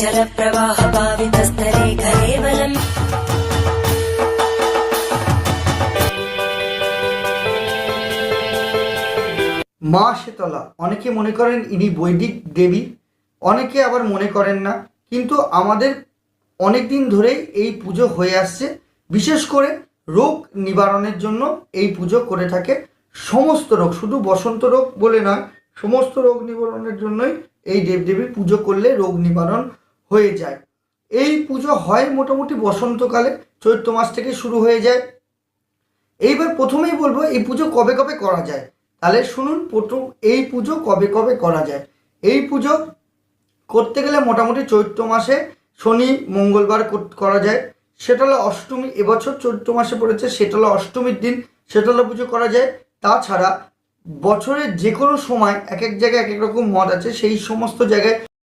जलप्रवाहपावितस्तरे कलेवलम् মা শীতলা অনেকে মনে করেন ইনি বৈদিক দেবী অনেকে আবার মনে করেন না কিন্তু আমাদের অনেক দিন ধরেই এই পুজো হয়ে আসছে বিশেষ করে রোগ নিবারণের জন্য এই পুজো করে থাকে সমস্ত রোগ শুধু বসন্ত রোগ বলে নয় সমস্ত রোগ নিবারণের জন্যই এই দেবদেবীর পুজো করলে রোগ নিবারণ হয়ে যায়। এই পুজো হয় মোটামুটি বসন্তকালে, চৈত্র মাস থেকে শুরু হয়ে যায়। এইবার প্রথমেই বলব, এই পুজো কবে কবে করা যায়? তাহলে শুনুন, প্রথম এই পুজো কবে কবে করা যায়? এই পুজো করতে গেলে মোটামুটি চৈত্র মাসে শনি মঙ্গলবার করা যায়। সেটালা অষ্টমী, এবছর চৈত্র মাসে পড়েছে সেটালা অষ্টমীর দিন সেটালা পুজো করা যায়। তাছাড়া বছরের যে কোনো সময়, এক এক জায়গায় এক এক রকম মত আছে, সেই সমস্ত জায়গায়